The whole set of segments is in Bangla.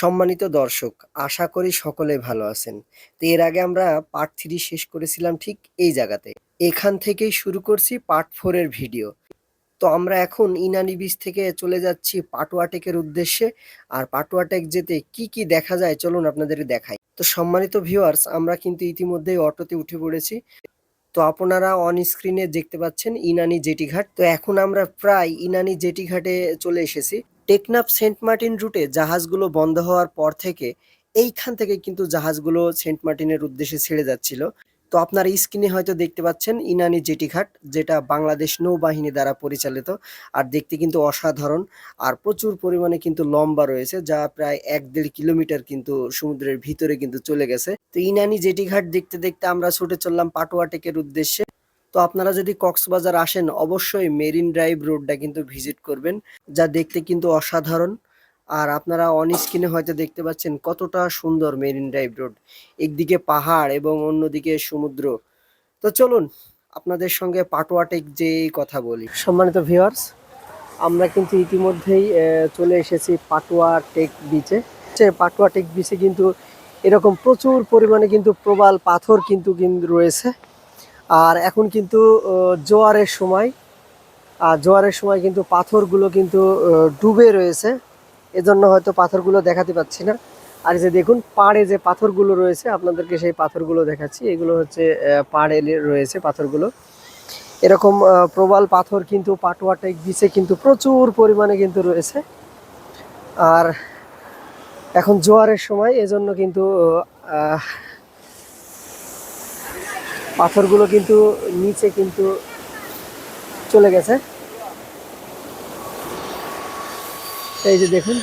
সম্মানিত দর্শক, আশা করি সকলে ভালো আছেন। তো এর আগে আমরা পার্ট থ্রি শেষ করেছিলাম ঠিক এই জায়গাতে। এখান থেকেই শুরু করছি পার্ট ফোর এর ভিডিও তো আমরা এখন ইনানি বিচ থেকে চলে যাচ্ছি পাটুয়াটেকের উদ্দেশ্যে। আর পাটুয়াটেক যেতে কি কি দেখা যায় চলুন আপনাদের দেখাই। তো সম্মানিত ভিউয়ার্স আমরা কিন্তু ইতিমধ্যেই অটোতে উঠে পড়েছি। তো আপনারা অন স্ক্রিনে দেখতে পাচ্ছেন ইনানি জেটি ঘাট তো এখন আমরা প্রায় ইনানি জেটি ঘাটে চলে এসেছি। টেকনাফ সেন্ট মার্টিন রুটে জাহাজগুলো বন্ধ হওয়ার পর থেকে এইখান থেকে কিন্তু জাহাজগুলো সেন্ট মার্টিনের উদ্দেশ্যে ছেড়ে যাচ্ছিল। তো আপনার স্ক্রিনে হয়তো দেখতে পাচ্ছেন ইনানি জেটিঘাট, যেটা বাংলাদেশ নৌবাহিনী দ্বারা পরিচালিত। আর দেখতে কিন্তু অসাধারণ। আর প্রচুর পরিমাণে কিন্তু লম্বা রয়েছে, যা প্রায় এক দেড় কিলোমিটার কিন্তু সমুদ্রের ভিতরে কিন্তু চলে গেছে। তো ইনানি জেটিঘাট দেখতে দেখতে আমরা ছুটে চললাম পাটুয়াটেকের উদ্দেশ্যে। তো আপনারা যদি কক্সবাজার আসেন, অবশ্যই মেরিন ড্রাইভ রোডটা কিন্তু ভিজিট করবেন, যা দেখতে কিন্তু অসাধারণ। আর আপনারা অন স্ক্রিনে হয়তো দেখতে পাচ্ছেন কতটা সুন্দর মেরিন ড্রাইভ রোড। একদিকে পাহাড় এবং অন্যদিকে সমুদ্র। তো চলুন, আপনাদের সঙ্গে পাটুয়াটেক যে কথা বলি। সম্মানিত ভিউয়ার্স আমরা কিন্তু ইতিমধ্যেই চলে এসেছি পাটোয়া টেক বিচে সে পাটুয়া টেক বিচে কিন্তু এরকম প্রচুর পরিমাণে কিন্তু প্রবাল পাথর কিন্তু কিন্তু রয়েছে। আর এখন কিন্তু জোয়ারের সময়, আর জোয়ারের সময় কিন্তু পাথরগুলো কিন্তু ডুবে রয়েছে। এজন্য হয়তো পাথরগুলো দেখাতে পাচ্ছি না। আর যে দেখুন, পাড়ে যে পাথরগুলো রয়েছে, আপনাদেরকে সেই পাথরগুলো দেখাচ্ছি। এগুলো হচ্ছে পাড়ে রয়েছে পাথরগুলো। এরকম প্রবাল পাথর কিন্তু পাটুয়াটেক বিচে কিন্তু প্রচুর পরিমাণে কিন্তু রয়েছে। আর এখন জোয়ারের সময়, এজন্য কিন্তু পাথরগুলো কিন্তু নিচে কিন্তু চলে গেছে। এই যে দেখুন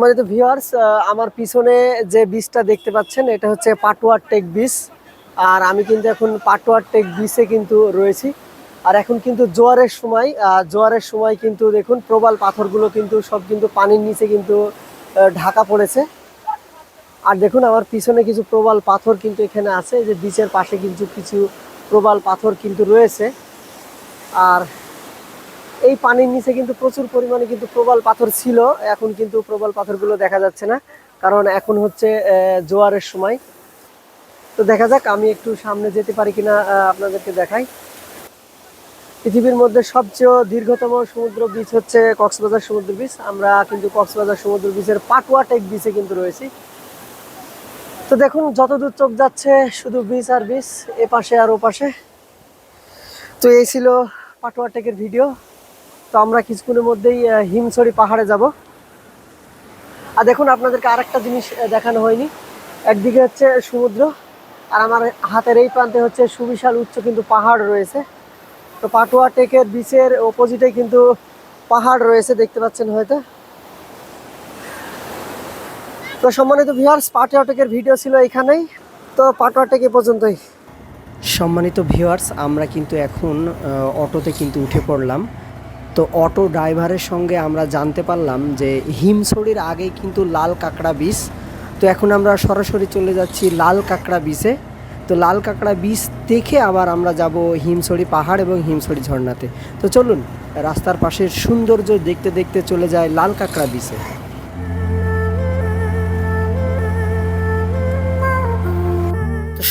সম্মানিত ভিউয়ার্স আমার পিছনে যে বীজটা দেখতে পাচ্ছেন, এটা হচ্ছে পাটুয়ার টেক বীজ আর আমি কিন্তু এখন পাটুয়ার টেক বীজে কিন্তু রয়েছি। আর এখন কিন্তু জোয়ারের সময় জোয়ারের সময় কিন্তু দেখুন, প্রবাল পাথরগুলো কিন্তু সব কিন্তু পানির নিচে কিন্তু ঢাকা পড়েছে। আর দেখুন, আমার পিছনে কিছু প্রবাল পাথর কিন্তু এখানে আছে। যে বিচের পাশে কিন্তু কিছু প্রবাল পাথর কিন্তু রয়েছে। আর এই পানির নিচে কিন্তু প্রচুর পরিমাণে কিন্তু প্রবাল পাথর ছিল। এখন কিন্তু প্রবাল পাথরগুলো দেখা যাচ্ছে না, কারণ এখন হচ্ছে জোয়ারের সময়। তো দেখা যাক, আমি একটু সামনে যেতে পারি কিনা আপনাদেরকে দেখাই। পৃথিবীর মধ্যে সবচেয়ে দীর্ঘতম সমুদ্র বিচ হচ্ছে কক্সবাজার সমুদ্র বিচ। আমরা কিন্তু কক্সবাজার সমুদ্র বিচের পাটুয়া টেক বিচে কিন্তু রয়েছি। তো দেখুন, যতদূর চোখ যাচ্ছে, শুধু বিচ আর বিচ এ পাশে আর ও পাশে তো এই ছিল পাটুয়া টেকের ভিডিও। তো আমরা কিছুক্ষণের মধ্যেই হিমছড়ি পাহাড়ে যাব। আর দেখুন, আপনাদেরকে আরেকটা জিনিস দেখানো হয়নি। একদিকে হচ্ছে সমুদ্র, আর আমার হাতের এই প্রান্তে হচ্ছে সুবিশাল উচ্চ কিন্তু পাহাড় রয়েছে। তো পাটুয়া টেকের বিচের অপোজিটে কিন্তু পাহাড় রয়েছে, দেখতে পাচ্ছেন হয়তো। তো সম্মানিত ভিউয়ার্স পাটুয়া টেকের ভিডিও ছিল এখানেই। তো পাটুয়া টেক পর্যন্তই। সম্মানিত ভিউয়ার্স আমরা কিন্তু এখন অটোতে কিন্তু উঠে পড়লাম। তো অটো ড্রাইভারের সঙ্গে আমরা জানতে পারলাম যে হিমছড়ির আগে কিন্তু লাল কাঁকড়া বিষ। তো এখন আমরা সরাসরি চলে যাচ্ছি লাল কাঁকড়া বিচে তো লাল কাঁকড়া বিচ দেখে আবার আমরা যাব হিমছড়ি পাহাড় এবং হিমছড়ি ঝর্ণাতে। তো চলুন, রাস্তার পাশের সৌন্দর্য দেখতে দেখতে চলে যায় লাল কাঁকড়া বীজে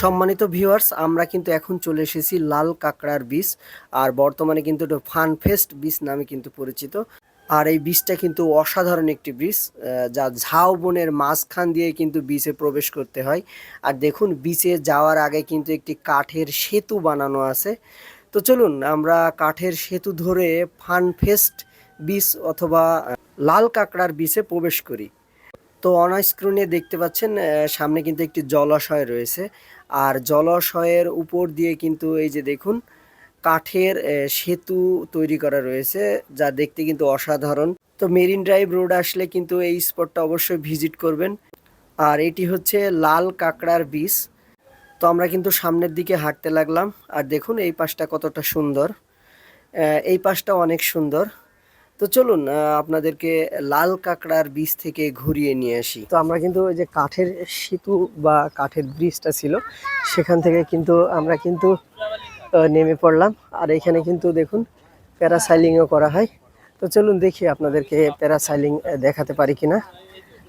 সম্মানিত ভিউয়ার্স আমরা কিন্তু এখন চলে এসেছি লাল কাঁকড়ার বীজ, আর বর্তমানে কিন্তু এটা ফান ফেস্ট বীজ নামে কিন্তু পরিচিত। আর এই বীজটা কিন্তু অসাধারণ একটি বীজ যা ঝাউ বনের মাঝখান দিয়ে কিন্তু বীচে প্রবেশ করতে হয়। আর দেখুন বীচে যাওয়ার আগে কিন্তু একটি কাঠের সেতু বানানো আছে। তো চলুন, আমরা কাঠের সেতু ধরে ফান ফেস্ট বীজ অথবা লাল কাঁকড়ার বীচে প্রবেশ করি। তো অন স্ক্রিনে দেখতে পাচ্ছেন সামনে কিন্তু একটি জলাশয় রয়েছে। আর জলাশয়ের উপর দিয়ে কিন্তু এই যে দেখুন, কাঠের সেতু তৈরি করা রয়েছে, যা দেখতে কিন্তু অসাধারণ। তো মেরিন ড্রাইভ রোড আসলে কিন্তু এই স্পটটা অবশ্যই ভিজিট করবেন। আর এটি হচ্ছে লাল কাঁকড়ার বীজ তো আমরা কিন্তু সামনের দিকে হাঁটতে লাগলাম। আর দেখুন, এই পাশটা কতটা সুন্দর। এই পাশটা অনেক সুন্দর। তো চলুন আপনাদেরকে লাল কাঁকড়ার বীজ থেকে ঘুরিয়ে নিয়ে আসি। তো আমরা কিন্তু ওই যে কাঠের সেতু বা কাঠের ব্রিজটা ছিল, সেখান থেকে কিন্তু আমরা কিন্তু নেমে পড়লাম। আর এখানে কিন্তু দেখুন, প্যারাসাইলিংও করা হয়। তো চলুন দেখি আপনাদেরকে প্যারাসাইলিং দেখাতে পারি কিনা।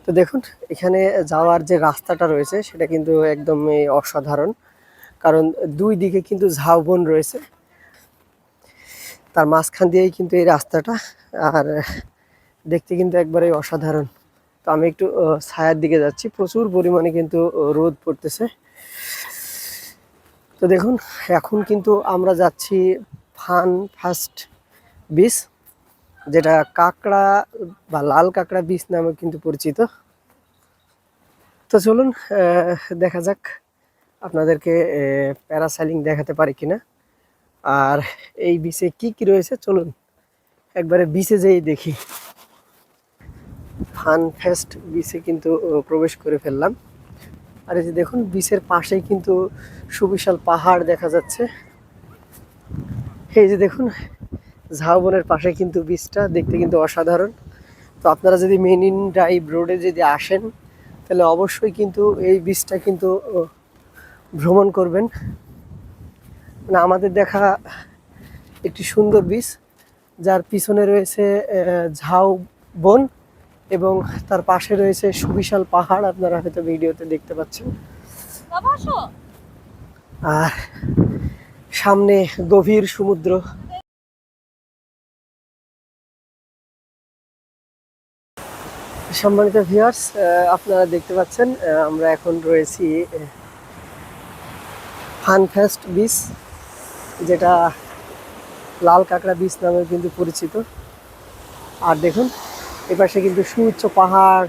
তো দেখুন, এখানে যাওয়ার যে রাস্তাটা রয়েছে, সেটা কিন্তু একদমই অসাধারণ। কারণ দুই দিকে কিন্তু ঝাউবন রয়েছে। তার মাঝখান দিয়েই কিন্তু এই রাস্তাটা, আর দেখতে কিন্তু একবারে অসাধারণ। তো আমি একটু ছায়ার দিকে যাচ্ছি। প্রচুর পরিমাণে কিন্তু রোদ পড়তেছে। তো দেখুন, এখন কিন্তু আমরা যাচ্ছি ফান ফার্স্ট বিচ, যেটা কাঁকড়া বা লাল কাঁকড়া বীজ নামে কিন্তু পরিচিত। তো চলুন দেখা যাক আপনাদেরকে প্যারাসাইলিং দেখাতে পারি কিনা। আর এই বিচে কি কি রয়েছে, চলুন একবারে বিচে যেই দেখি। ফান ফেস্ট বিচে কিন্তু প্রবেশ করে ফেললাম। আর এই যে দেখুন বিচের পাশেই কিন্তু সুবিশাল পাহাড় দেখা যাচ্ছে। এই যে দেখুন, ঝাউবনের পাশে কিন্তু বীজটা দেখতে কিন্তু অসাধারণ। তো আপনারা যদি মেন ইন ড্রাইভ রোডে যদি আসেন, তাহলে অবশ্যই কিন্তু এই বীজটা কিন্তু ভ্রমণ করবেন। মানে আমাদের দেখা একটি সুন্দর বীজ যার পিছনে রয়েছে ঝাউ বন এবং তার পাশে রয়েছে সুবিশাল পাহাড় আপনারা হয়তো ভিডিওতে দেখতে পাচ্ছেন। আর সামনে গভীর সমুদ্র। সম্মানিত ভিউয়ার্স আপনারা দেখতে পাচ্ছেন আমরা এখন রয়েছি ফানফেস্ট বিচ। যেটা লাল কাঁকড়া বীজ নামে কিন্তু পরিচিত। আর দেখুন, এপাশে কিন্তু সুউচ্চ পাহাড়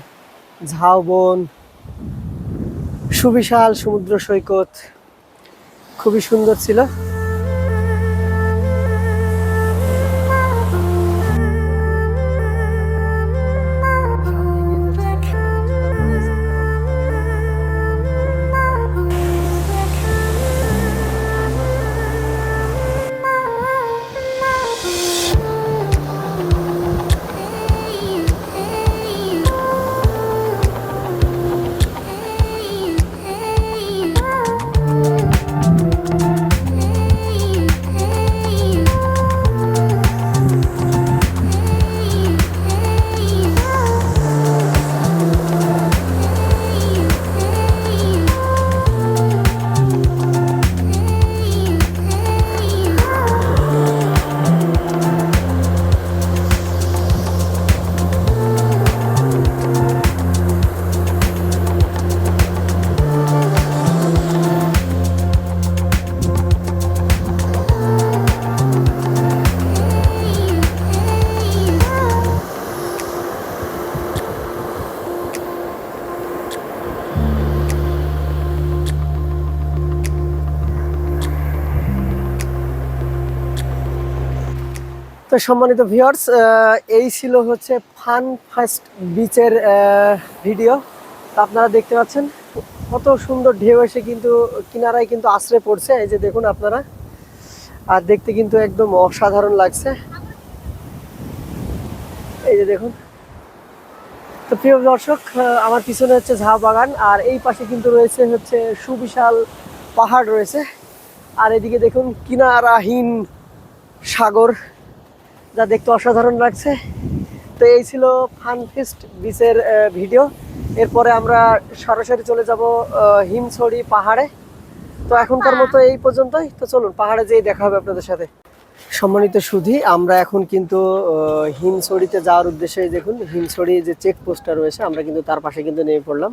ঝাউবন সুবিশাল সমুদ্র সৈকত, খুবই সুন্দর ছিল। তো সম্মানিত ভিউয়ার্স এই ছিল হচ্ছে ফান ফার্স্ট বিচের ভিডিও আপনারা দেখতে পাচ্ছেন, কত সুন্দর ঢেউ এসে কিন্তু কিনারায় কিন্তু আশ্রে পড়ছে। এই যে দেখুন আপনারা, আর দেখতে কিন্তু একদম অসাধারণ লাগছে। এই যে দেখুন। তো প্রিয় দর্শক আমার পিছনে হচ্ছে ঝাঁ বাগান, আর এই পাশে কিন্তু রয়েছে হচ্ছে সুবিশাল পাহাড় রয়েছে। আর এদিকে দেখুন কিনারাহীন সাগর। যা দেখতে অসাধারণ লাগছে। তো এই ছিল ফান ফিস্ট বিচের ভিডিও। এরপরে আমরা সরাসরি চলে যাব হিমছড়ি পাহাড়ে। তো এখনকার মতো এই পর্যন্তই। তো চলুন পাহাড়ে যেয়ে দেখা হবে আপনাদের সাথে। সম্মানিত সুধী আমরা এখন কিন্তু হিমছড়িতে যাওয়ার উদ্দেশ্যে দেখুন হিমছড়ি যে চেক পোস্টটা রয়েছে আমরা কিন্তু তার পাশে কিন্তু নেমে পড়লাম।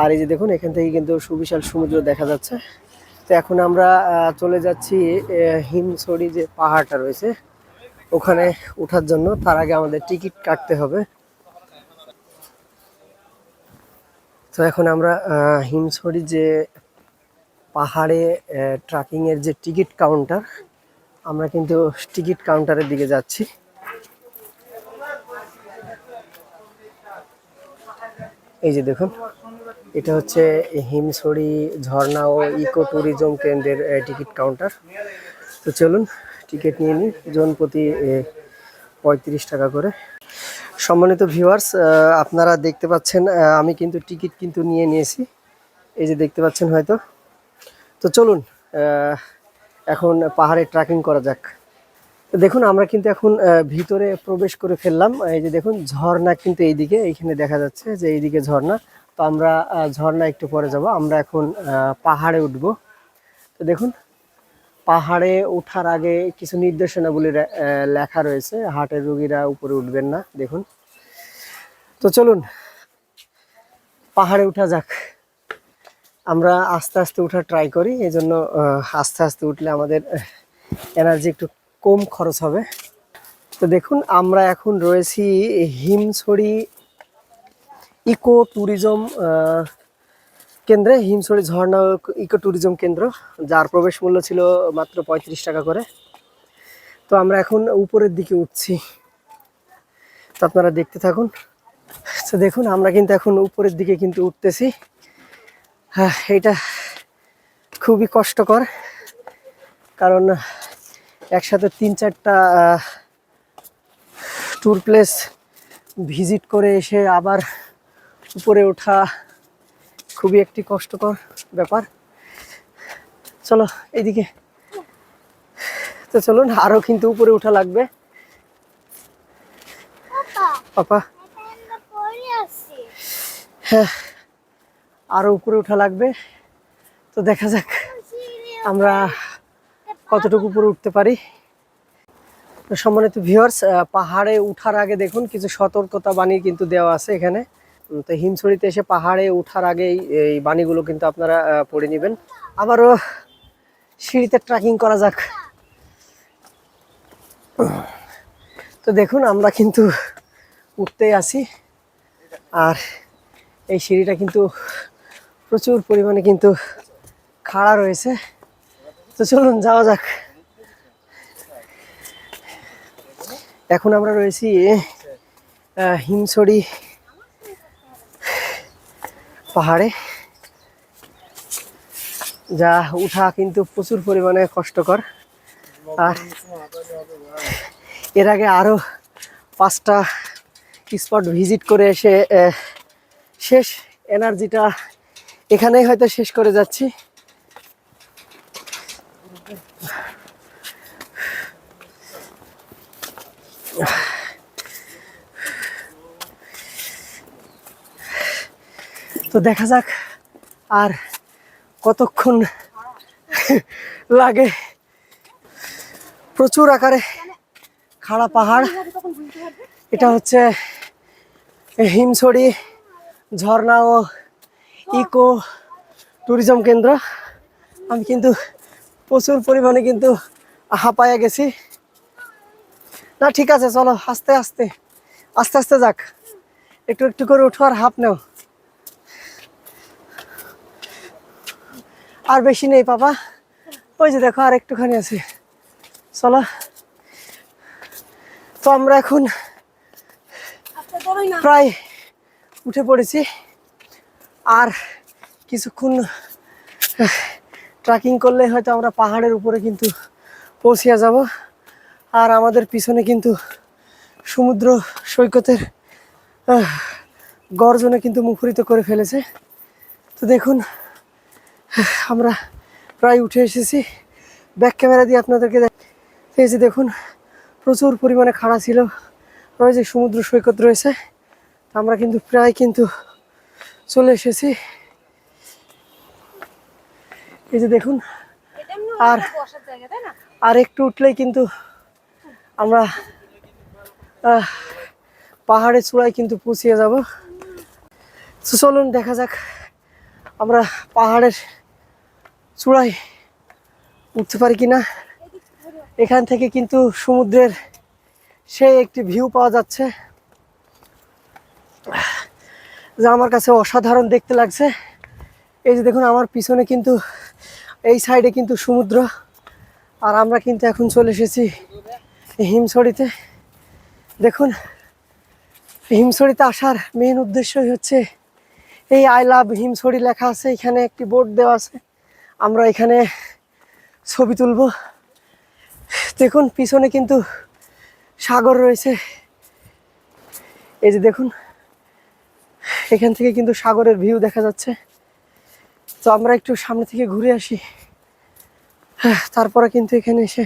আর এই যে দেখুন এখান থেকে কিন্তু সুবিশাল সমুদ্র দেখা যাচ্ছে। তো এখন আমরা চলে যাচ্ছি হিমছড়ি যে পাহাড়টা রয়েছে ওখানে ওঠার জন্য, তার আগে আমাদের টিকিট কাটতে হবে। তো এখন আমরা হিমছড়ি যে পাহাড়ে ট্রাকিং এর যে টিকিট কাউন্টার, আমরা কিন্তু টিকিট কাউন্টারের দিকে যাচ্ছি। এই যে দেখুন, এটা হচ্ছে হিমছড়ি ঝর্ণা ও ইকো ট্যুরিজম কেন্দ্রের টিকিট কাউন্টার। তো চলুন টিকিট নিয়ে নিই জন প্রতি পঁয়ত্রিশ টাকা করে। সম্মানিত ভিউয়ার্স আপনারা দেখতে পাচ্ছেন আমি কিন্তু টিকিট কিন্তু নিয়ে নিয়েছি। এই যে দেখতে পাচ্ছেন হয়তো। তো চলুন এখন পাহাড়ে ট্রেকিং করা যাক। দেখুন, আমরা কিন্তু এখন ভিতরে প্রবেশ করে ফেললাম। এই যে দেখুন, ঝর্ণা কিন্তু এইদিকে, এইখানে দেখা যাচ্ছে যে এইদিকে ঝর্ণা। তো আমরা ঝর্ণা একটু পরে যাব। আমরা এখন পাহাড়ে উঠব। তো দেখুন পাহাড়ে ওঠার আগে কিছু নির্দেশনাবলী রে- লেখা রয়েছে। হার্টের রোগীরা উপরে উঠবেন না, দেখুন। তো চলুন, পাহাড়ে উঠা যাক। আমরা আস্তে আস্তে ওঠা ট্রাই করি এই জন্য আস্তে আস্তে উঠলে আমাদের এনার্জি একটু কম খরচ হবে। তো দেখুন, আমরা এখন রয়েছি হিমছড়ি ইকো ট্যুরিজম কেন্দ্রে হিমছড়ি ঝর্ণা ইকো ট্যুরিজম কেন্দ্র, যার প্রবেশ মূল্য ছিল মাত্র পঁয়ত্রিশ টাকা করে। তো আমরা এখন উপরের দিকে উঠছি। তো আপনারা দেখতে থাকুন। তো দেখুন, আমরা কিন্তু এখন উপরের দিকে কিন্তু উঠতেছি। হ্যাঁ এটা খুবই কষ্টকর, কারণ একসাথে তিন চারটা ট্যুর প্লেস ভিজিট করে এসে আবার উপরে ওঠা খুবই একটি কষ্টকর ব্যাপার। চলো এইদিকে। তো চলুন আরও কিন্তু উপরে উঠা লাগবে। পাপা হ্যাঁ আরও উপরে উঠা লাগবে। তো দেখা যাক আমরা কতটুকু উপরে উঠতে পারি। সম্মানিত ভিউয়ার্স পাহাড়ে উঠার আগে দেখুন কিছু সতর্কতা বাণী কিন্তু দেওয়া আছে এখানে। তো হিমছড়িতে এসে পাহাড়ে উঠার আগেই এই বাণীগুলো কিন্তু আপনারা পড়ে নেবেন। আবারও সিঁড়িতে ট্রেকিং করা যাক। তো দেখুন, আমরা কিন্তু উঠতেই আছি। আর এই সিঁড়িটা কিন্তু প্রচুর পরিমাণে কিন্তু খাড়া রয়েছে। তো চলুন, যাওয়া যাক। এখন আমরা রয়েছি হিমছড়ি পাহাড়ে। যা উঠা কিন্তু প্রচুর পরিমাণে কষ্টকর। আর এর আগে আরও পাঁচটা স্পট ভিজিট করে এসে শেষ। এনার্জিটা এখানেই হয়তো শেষ করে যাচ্ছি। তো দেখা যাক আর কতক্ষণ লাগে। প্রচুর আকারে খাড়া পাহাড়। এটা হচ্ছে হিমছড়ি, ঝর্ণা ও ইকো ট্যুরিজম কেন্দ্র। আমি কিন্তু প্রচুর পরিমাণে কিন্তু হাঁপায়া গেছি। না, ঠিক আছে, চলো, আস্তে আস্তে আস্তে আস্তে যাক। একটু একটু করে উঠো আর হাঁপ নেও। আর বেশি নেই পাপা। ওই যে দেখো আর একটুখানি আছে। চলো। তো আমরা এখন প্রায় উঠে পড়েছি। আর কিছুক্ষণ ট্রেকিং করলে হয়তো আমরা পাহাড়ের উপরে কিন্তু পৌঁছিয়া যাব। আর আমাদের পিছনে কিন্তু সমুদ্র সৈকতের গর্জনে কিন্তু মুখরিত করে ফেলেছে। তো দেখুন আমরা প্রায় উঠে এসেছি। ব্যাক ক্যামেরা দিয়ে আপনাদেরকে এই যে দেখুন প্রচুর পরিমাণে খাড়া ছিল। রয়েছে সমুদ্র সৈকত রয়েছে। আমরা কিন্তু প্রায় কিন্তু চলে এসেছি। এই যে দেখুন আর আর একটু উঠলেই কিন্তু আমরা পাহাড়ে চূড়ায় কিন্তু পৌঁছিয়ে যাব। চলুন দেখা যাক আমরা পাহাড়ের চূড়ায় উঠতে পারি কিনা? এখান থেকে কিন্তু সমুদ্রের সেই একটি ভিউ পাওয়া যাচ্ছে। যা আমার কাছে অসাধারণ দেখতে লাগছে। এই যে দেখুন, আমার পিছনে কিন্তু এই সাইডে কিন্তু সমুদ্র। আর আমরা কিন্তু এখন চলে এসেছি হিমছড়িতে। দেখুন, হিমছড়িতে আসার মেন উদ্দেশ্যই হচ্ছে এই আই লাভ হিমছড়ি লেখা আছে। এখানে একটি বোর্ড দেওয়া আছে। আমরা এখানে ছবি তুলব। দেখুন পিছনে কিন্তু সাগর রয়েছে। এই যে দেখুন এখান থেকে কিন্তু সাগরের ভিউ দেখা যাচ্ছে। তো আমরা একটু সামনে থেকে ঘুরে আসি। হ্যাঁ, তারপরে কিন্তু এখানে এসে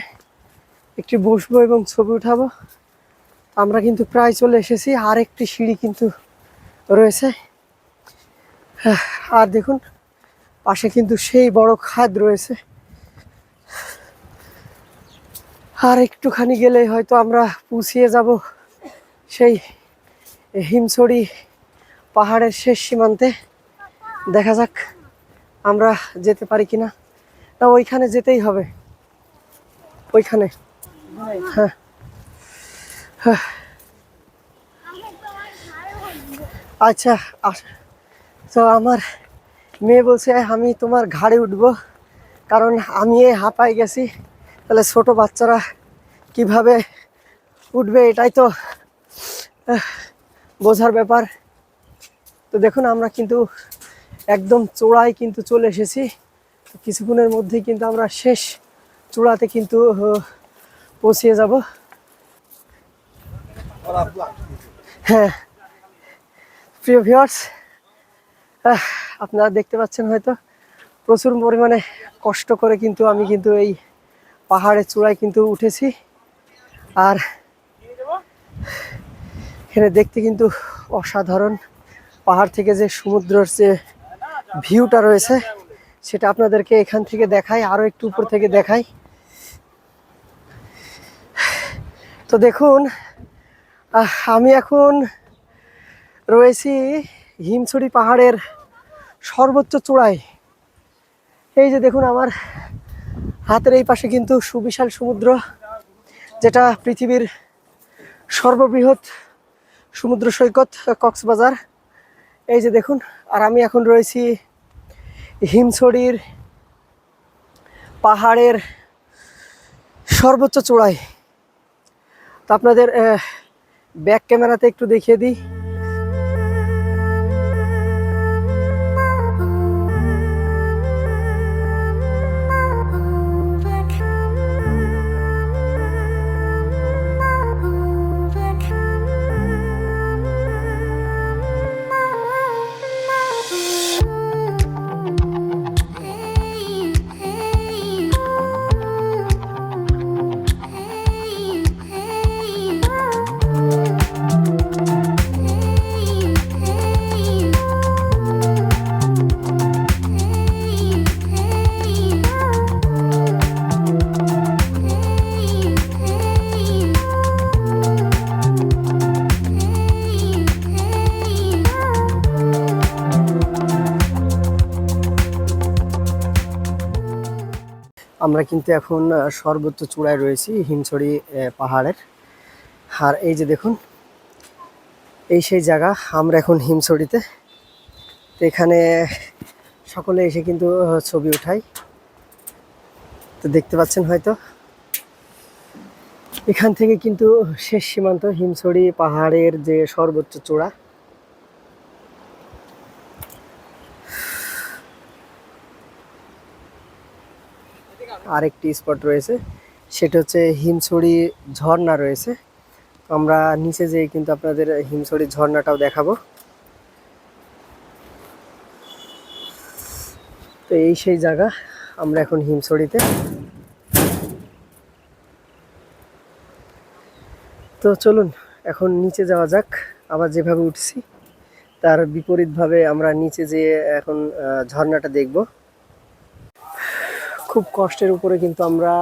একটি বসবো এবং ছবি উঠাবো। আমরা কিন্তু প্রায় চলে এসেছি। আর একটি সিঁড়ি কিন্তু রয়েছে। হ্যাঁ, আর দেখুন পাশে কিন্তু সেই বড় খাদ রয়েছে। আর একটুখানি গেলে হয়তো আমরা পুষিয়ে যাব সেই হিমছড়ি পাহাড়ের শেষ সীমান্তে। দেখা যাক আমরা যেতে পারি কি না ওইখানে যেতেই হবে। ওইখানে। হ্যাঁ। হ্যাঁ। আচ্ছা তো আমার মেয়ে বলছে আমি তোমার ঘাড়ে উঠব। কারণ আমি এই হাঁপাই গেছি। তাহলে ছোট বাচ্চারা কীভাবে উঠবে এটাই তো বোঝার ব্যাপার। তো দেখুন, আমরা কিন্তু একদম চূড়ায় কিন্তু চলে এসেছি। কিছুক্ষণের মধ্যেই কিন্তু আমরা শেষ চূড়াতে কিন্তু পৌঁছিয়ে যাব। হ্যাঁ। প্রিয় ভিউয়ার্স আপনারা দেখতে পাচ্ছেন হয়তো প্রচুর পরিমাণে কষ্ট করে কিন্তু আমি কিন্তু এই পাহাড়ের চূড়ায় কিন্তু উঠেছি। আর এখানে দেখতে কিন্তু অসাধারণ পাহাড় থেকে যে সমুদ্রের যে ভিউটা রয়েছে, সেটা আপনাদেরকে এখান থেকে দেখাই আরও একটু উপর থেকে দেখাই। তো দেখুন আমি এখন রয়েছি হিমছড়ি পাহাড়ের সর্বোচ্চ চূড়ায়। এই যে দেখুন আমার হাতের এই পাশে কিন্তু সুবিশাল সমুদ্র, যেটা পৃথিবীর সর্ববৃহৎ সমুদ্র সৈকত, কক্সবাজার। এই যে দেখুন, আর আমি এখন রয়েছি হিমছড়ির পাহাড়ের সর্বোচ্চ চূড়ায়। তো আপনাদের ব্যাক ক্যামেরাতে একটু দেখিয়ে দিই। আমরা কিন্তু এখন সর্বোচ্চ চূড়ায় রয়েছি হিমছড়ি পাহাড়ের। আর এই যে দেখুন, এই সেই জায়গা, আমরা এখন হিমছড়িতে। তো এখানে সকলে এসে কিন্তু ছবি উঠাই। তো দেখতে পাচ্ছেন হয়তো। এখান থেকে কিন্তু শেষ সীমান্ত, হিমছড়ি পাহাড়ের যে সর্বোচ্চ চূড়া। আরেকটি স্পট রয়েছে। সেটা হচ্ছে হিমছড়ি ঝর্ণা রয়েছে। আমরা নিচে যেয়ে কিন্তু আপনাদের হিমছড়ি ঝর্ণাটাও দেখাবো। তো এই সেই জায়গা, আমরা এখন হিমছড়িতে। তো চলুন, এখন নিচে যাওয়া যাক। আবার যেভাবে উঠছি, তার বিপরীতভাবে আমরা নিচে যেয়ে এখন ঝর্ণাটা দেখব। খুব কষ্টের উপরে কিন্তু আমরা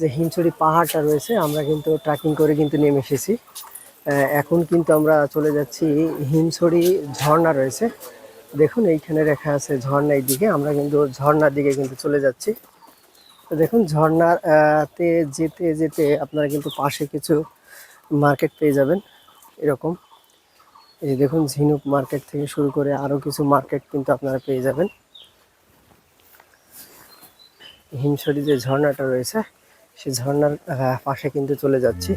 যে হিমছড়ি পাহাড়টা রয়েছে আমরা কিন্তু ট্রেকিং করে কিন্তু নেমে এসেছি। এখন কিন্তু আমরা চলে যাচ্ছি হিমছড়ি ঝর্ণা রয়েছে। দেখুন এইখানে রেখা আছে ঝর্ণার দিকে আমরা কিন্তু ঝর্ণার দিকে কিন্তু চলে যাচ্ছি। দেখুন ঝর্ণার আহ, তে যেতে যেতে আপনারা কিন্তু পাশে কিছু মার্কেট পেয়ে যাবেন এরকম। এই দেখুন ঝিনুক মার্কেট থেকে শুরু করে আরও কিছু মার্কেট কিন্তু আপনারা পেয়ে যাবেন। হিমছড়ি যে ঝর্ণাটা রয়েছে সেই ঝর্ণার পাশে কিন্তু চলে যাচ্ছি।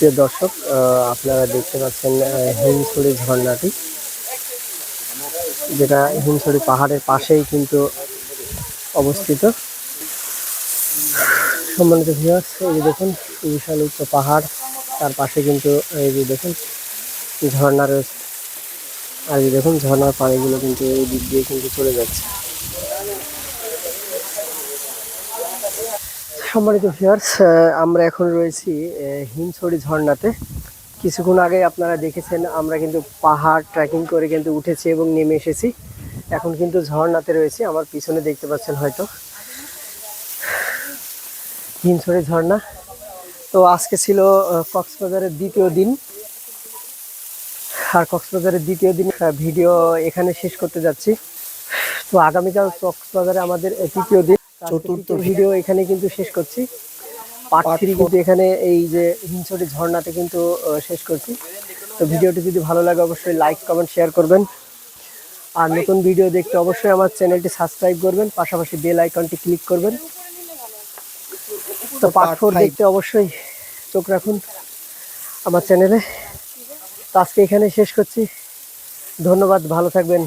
প্রিয় দর্শক আপনারা দেখতে পাচ্ছেন আহ, হিমছড়ি ঝর্ণাটি যেটা হিমছড়ি পাহাড়ের পাশেই কিন্তু অবস্থিত। সম্মানিত ভিউয়ার্স এই যে দেখুন বিশাল উচ্চ পাহাড় তার পাশে কিন্তু এই যে দেখুন ঝর্ণা রয়েছে। আর এই দেখুন ঝর্ণার পানিগুলো কিন্তু এই দিক দিয়ে কিন্তু চলে যাচ্ছে। সম্মানিত ভিউয়ার্স আমরা এখন রয়েছি হিমছড়ি ঝর্ণাতে। কিছুক্ষণ আগে আপনারা দেখেছেন, আমরা কিন্তু পাহাড় ট্রেকিং করে কিন্তু উঠেছি এবং নেমে এসেছি। এখন কিন্তু ঝর্ণাতে রয়েছি, আমার পিছনে দেখতে পাচ্ছেন হয়তো। হিমছড়ি ঝর্ণা। তো আজকে ছিল কক্সবাজারের দ্বিতীয় দিন। আর কক্সবাজারের দ্বিতীয় দিন ভিডিও এখানে শেষ করতে যাচ্ছি। তো আগামীকাল কক্সবাজারে আমাদের তৃতীয় দিন। চতুর্থ ভিডিও এখানে কিন্তু শেষ করছি। পার্ট থ্রি কিন্তু এখানে এই যে হিমছড়ি ঝর্ণাতে কিন্তু শেষ করছি। তো ভিডিওটি যদি ভালো লাগে অবশ্যই লাইক কমেন্ট শেয়ার করবেন। আর নতুন ভিডিও দেখতে অবশ্যই আমার চ্যানেলটি সাবস্ক্রাইব করবেন। পাশাপাশি বেল আইকনটি ক্লিক করবেন। তো পার্ট ফোর দেখতে অবশ্যই চোখ রাখুন আমার চ্যানেলে তো আজকে এখানে শেষ করছি। ধন্যবাদ ভালো থাকবেন।